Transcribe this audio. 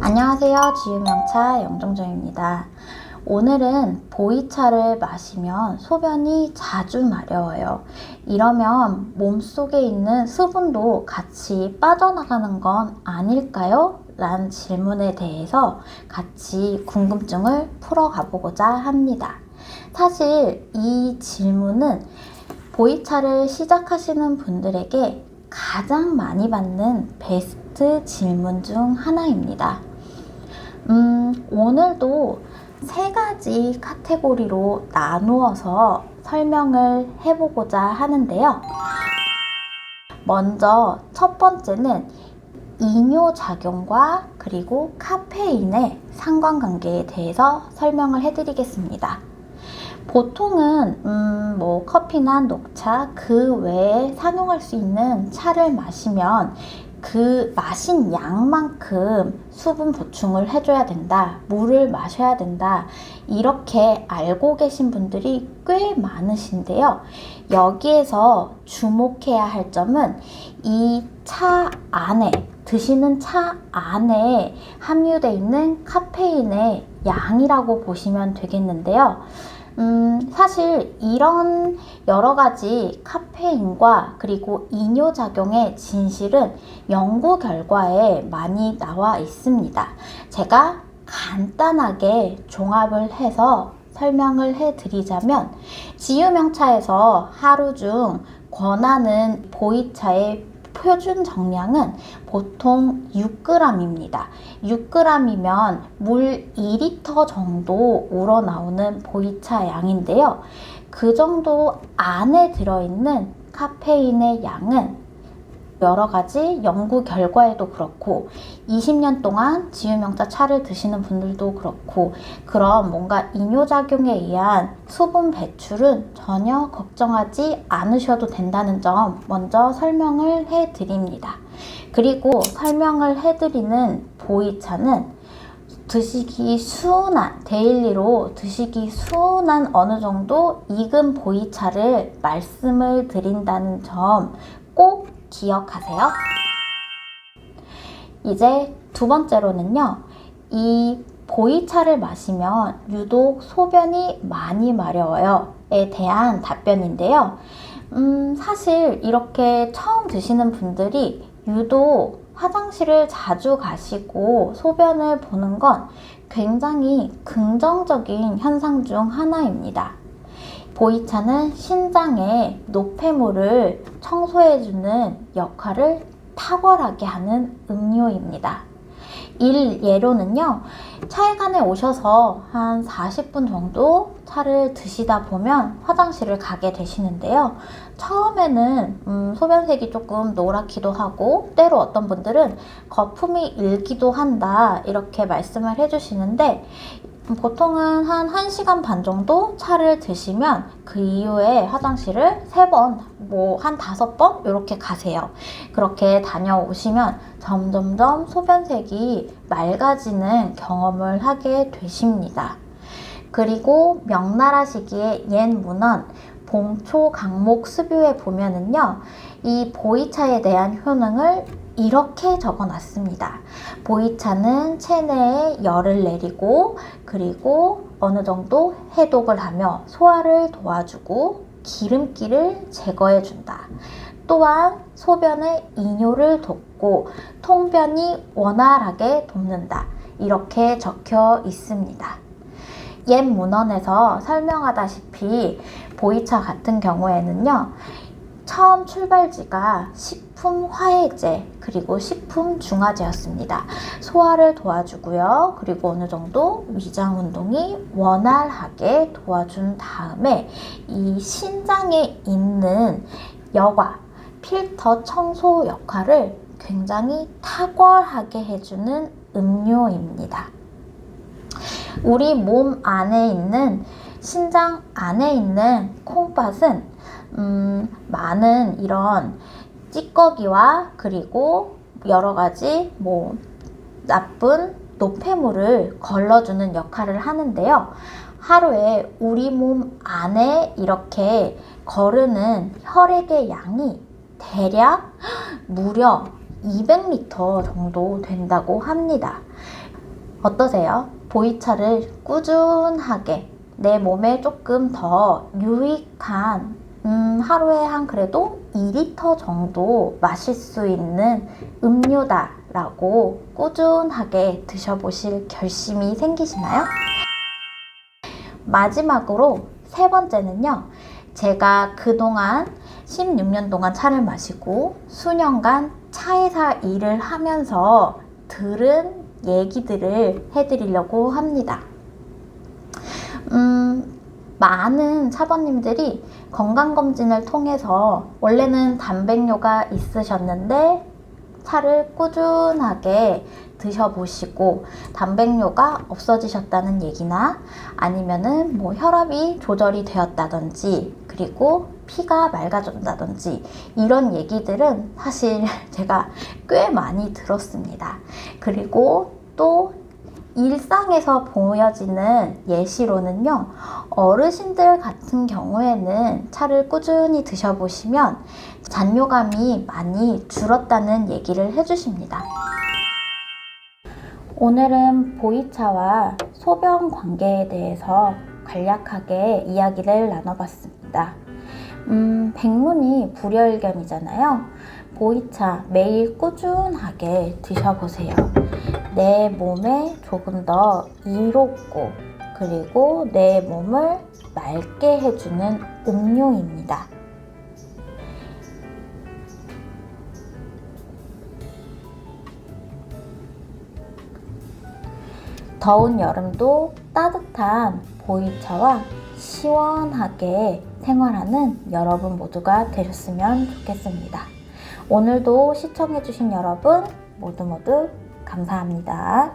안녕하세요. 지유명차 영정정입니다. 오늘은 보이차를 마시면 소변이 자주 마려워요. 이러면 몸속에 있는 수분도 같이 빠져나가는 건 아닐까요? 라는 질문에 대해서 같이 궁금증을 풀어가 보고자 합니다. 사실 이 질문은 보이차를 시작하시는 분들에게 가장 많이 받는 베스트 질문 중 하나입니다. 음, 오늘도 세 가지 카테고리로 나누어서 설명을 해보고자 하는데요. 먼저 첫 번째는 이뇨작용과 그리고 카페인의 상관관계에 대해서 설명을 해드리겠습니다. 보통은 음, 뭐 커피나 녹차 그 외에 상용할 수 있는 차를 마시면 그 마신 양만큼 수분 보충을 해줘야 된다. 물을 마셔야 된다. 이렇게 알고 계신 분들이 꽤 많으신데요. 여기에서 주목해야 할 점은 이 차 안에 드시는 차 안에 함유되어 있는 카페인의 양이라고 보시면 되겠는데요. 음, 사실 이런 여러 가지 카페인과 그리고 이뇨작용의 진실은 연구 결과에 많이 나와 있습니다. 제가 간단하게 종합을 해서 설명을 해 드리자면 지유명차에서 하루 중 권하는 보이차의 표준 정량은 보통 6g입니다. 6g이면 물 2리터 정도 우러나오는 보이차 양인데요. 그 정도 안에 들어있는 카페인의 양은 여러 가지 연구 결과에도 그렇고 20년 동안 지유명차 차를 드시는 분들도 그렇고 그런 뭔가 이뇨작용에 의한 수분 배출은 전혀 걱정하지 않으셔도 된다는 점 먼저 설명을 해 드립니다. 그리고 설명을 해 드리는 보이차는 드시기 수운한 데일리로 드시기 수운한 어느 정도 익은 보이차를 말씀을 드린다는 점 꼭 기억하세요. 이제 두 번째로는요. 이 보이차를 마시면 유독 소변이 많이 마려워요에 대한 답변인데요. 음, 사실 이렇게 처음 드시는 분들이 유독 화장실을 자주 가시고 소변을 보는 건 굉장히 긍정적인 현상 중 하나입니다. 보이차는 신장의 노폐물을 청소해주는 역할을 탁월하게 하는 음료입니다. 일 예로는요, 차회관에 오셔서 한 40분 정도 차를 드시다 보면 화장실을 가게 되시는데요. 처음에는 음, 소변색이 조금 노랗기도 하고, 때로 어떤 분들은 거품이 일기도 한다, 이렇게 말씀을 해주시는데, 보통은 한 1시간 반 정도 차를 드시면 그 이후에 화장실을 3번, 뭐 한 5번 이렇게 가세요. 그렇게 다녀오시면 점점점 소변색이 맑아지는 경험을 하게 되십니다. 그리고 명나라 시기의 옛 문헌 봉초 강목 수뷰에 보면은요, 이 보이차에 대한 효능을 이렇게 적어 놨습니다. 보이차는 체내에 열을 내리고 그리고 어느 정도 해독을 하며 소화를 도와주고 기름기를 제거해 준다. 또한 소변의 이뇨를 돕고 통변이 원활하게 돕는다. 이렇게 적혀 있습니다. 옛 문헌에서 설명하다시피 보이차 같은 경우에는요. 처음 출발지가 식품 화해제 그리고 식품 중화제였습니다. 소화를 도와주고요. 그리고 어느 정도 위장 운동이 원활하게 도와준 다음에 이 신장에 있는 여과 필터 청소 역할을 굉장히 탁월하게 해주는 음료입니다. 우리 몸 안에 있는 신장 안에 있는 콩팥은 음, 많은 이런 찌꺼기와 그리고 여러 가지 뭐 나쁜 노폐물을 걸러주는 역할을 하는데요. 하루에 우리 몸 안에 이렇게 거르는 혈액의 양이 대략 무려 200리터 정도 된다고 합니다. 어떠세요? 보이차를 꾸준하게 내 몸에 조금 더 유익한 음, 하루에 한 그래도 2리터 정도 마실 수 있는 음료다라고 꾸준하게 드셔보실 결심이 생기시나요? 마지막으로 세 번째는요. 제가 그동안 16년 동안 차를 마시고 수년간 차에서 일을 하면서 들은 얘기들을 해드리려고 합니다. 음, 많은 차번님들이 건강검진을 통해서 원래는 단백뇨가 있으셨는데 차를 꾸준하게 드셔보시고 단백뇨가 없어지셨다는 얘기나 아니면은 뭐 혈압이 조절이 되었다든지 그리고 피가 맑아졌다든지 이런 얘기들은 사실 제가 꽤 많이 들었습니다. 그리고 또 일상에서 보여지는 예시로는요, 어르신들 같은 경우에는 차를 꾸준히 드셔보시면 잔뇨감이 많이 줄었다는 얘기를 해주십니다. 오늘은 보이차와 소변 관계에 대해서 간략하게 이야기를 나눠봤습니다. 음, 백문이 불여일견이잖아요. 보이차 매일 꾸준하게 드셔보세요. 내 몸에 조금 더 이롭고 그리고 내 몸을 맑게 해주는 음료입니다. 더운 여름도 따뜻한 보이차와 시원하게 생활하는 여러분 모두가 되셨으면 좋겠습니다. 오늘도 시청해주신 여러분 모두 모두 감사합니다.